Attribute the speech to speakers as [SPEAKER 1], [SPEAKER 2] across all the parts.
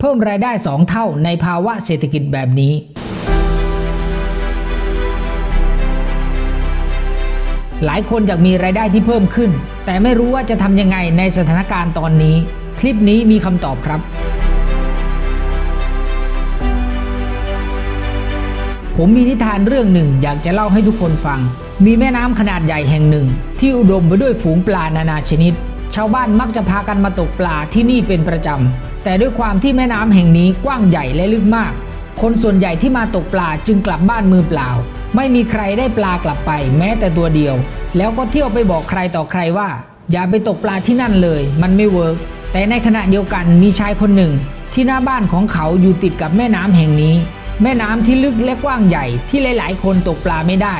[SPEAKER 1] เพิ่มรายได้ 2 เท่าในภาวะเศรษฐกิจแบบนี้ หลายคนอยากมีรายได้ที่เพิ่มขึ้น แต่ไม่รู้ว่าจะทำยังไงในสถานการณ์ตอนนี้ คลิปนี้มีคำตอบครับ ผมมีนิทานเรื่องหนึ่งอยากจะเล่าให้ทุกคนฟัง มีแม่น้ำขนาดใหญ่แห่งหนึ่ง ที่อุดมไปด้วยฝูงปลานานาชนิด ชาวบ้านมักจะพากันมาตกปลาที่นี่เป็นประจำ แต่ด้วยความที่แม่น้ำแห่งนี้กว้างใหญ่และลึกมาก คนส่วนใหญ่ที่มาตกปลาจึงกลับบ้านมือเปล่า ไม่มีใครได้ปลากลับไป แม้แต่ตัวเดียว แล้วก็เที่ยวไปบอกใครต่อใครว่า อย่าไปตกปลาที่นั่นเลย มันไม่เวิร์กแต่ในขณะเดียวกันมีชายคนหนึ่ง ที่หน้าบ้านของเขาอยู่ติดกับแม่น้ำแห่งนี้ แม่น้ำที่ลึกและกว้างใหญ่ที่หลาย ๆ คนตกปลาไม่ได้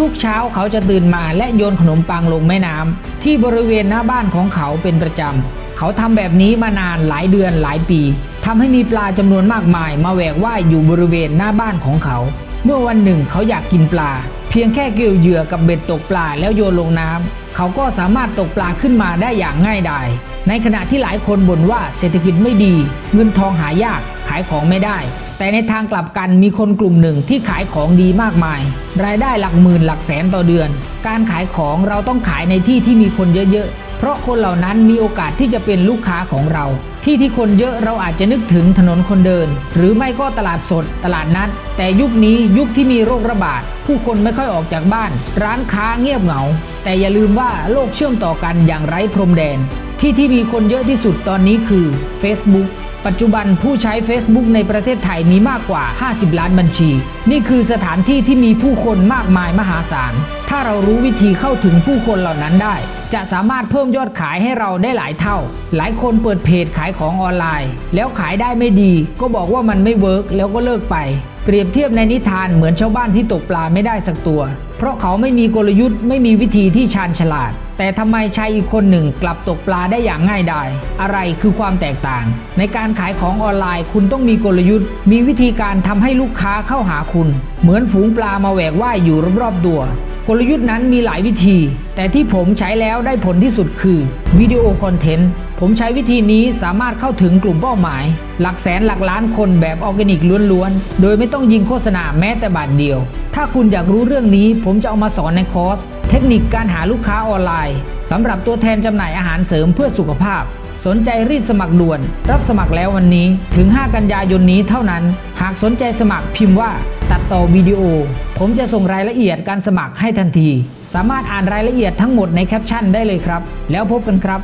[SPEAKER 1] ทุกๆ เช้าเขาจะตื่นมาและโยนขนมปังลงแม่น้ำที่บริเวณหน้าบ้านของเขาเป็นประจำ เขาทำแบบนี้มานานหลายเดือนหลายปีทำให้มีปลาจำนวนมากมายมาแหวกว่ายอยู่บริเวณหน้าบ้านของเขา เมื่อวันหนึ่งเขาอยากกินปลา เพียงแค่เกี่ยวเหยื่อกับเบ็ดตกปลาแล้วโยนลงน้ำเขาก็สามารถตกปลาขึ้นมาได้อย่างง่ายดายในขณะที่หลายคนบ่นว่าเศรษฐกิจไม่ดี เงินทองหายากขายของไม่ได้ แต่ในทางกลับกันมีคนกลุ่มหนึ่งที่ขายของดีมากมาย รายได้หลักหมื่นหลักแสนต่อเดือน การขายของเราต้องขายในที่ที่มีคนเยอะๆ เพราะคนเหล่านั้นมีโอกาสที่จะเป็นลูกค้าของเรา ที่ที่คนเยอะเราอาจจะนึกถึงถนนคนเดิน หรือไม่ก็ตลาดสด ตลาดนัด แต่ยุคนี้ยุคที่มีโรคระบาด ผู้คนไม่ค่อยออกจากบ้าน ร้านค้าเงียบเหงา แต่อย่าลืมว่าโลกเชื่อมต่อกันอย่างไร้พรมแดน ที่ที่มีคนเยอะที่สุดตอนนี้คือ Facebook ปัจจุบันผู้ใช้ Facebook ในประเทศไทยมีมากกว่า 50 ล้านบัญชี นี่คือสถานที่ที่มีผู้คนมากมายมหาศาล ถ้าเรารู้วิธีเข้าถึงผู้คนเหล่านั้นได้ จะสามารถเพิ่มยอดขายให้เราได้หลายเท่า หลายคนเปิดเพจขายของออนไลน์ แล้วขายได้ไม่ดี ก็บอกว่ามันไม่เวิร์กแล้วก็เลิกไป เปรียบเทียบในนิทานเหมือนชาวบ้านที่ตกปลาไม่ได้สักตัว เพราะเขาไม่มีกลยุทธ์ไม่มีวิธีที่ชาญฉลาด แต่ทำไมชายอีกคนหนึ่งกลับตกปลาได้อย่างง่ายดายอะไรคือความแตกต่าง ในการขายของออนไลน์คุณต้องมีกลยุทธ์ มีวิธีการทำให้ลูกค้าเข้าหาคุณ เหมือนฝูงปลามาแหวกว่ายอยู่รอบๆตัว กลยุทธ์นั้นมีหลายวิธี แต่ที่ผมใช้แล้วได้ผลที่สุดคือวิดีโอคอนเทนต์ผมใช้วิธีนี้สามารถเข้าถึงกลุ่มเป้าหมาย หลักแสนหลักล้านคนแบบออร์แกนิกล้วนๆ โดยไม่ต้องยิงโฆษณาแม้แต่บาทเดียว ถ้าคุณอยากรู้เรื่องนี้ ผมจะเอามาสอนในคอร์ส เทคนิคการหาลูกค้าออนไลน์สำหรับตัวแทนจำหน่ายอาหารเสริมเพื่อสุขภาพ สนใจรีบสมัครด่วน รับสมัครแล้ววันนี้ถึง 5 กันยายนนี้เท่านั้น หากสนใจสมัครพิมพ์ว่า ตัดต่อวิดีโอ ผมจะส่งรายละเอียดการสมัครให้ทันที สามารถอ่านรายละเอียดทั้งหมดในแคปชั่นได้เลยครับ แล้วพบกันครับ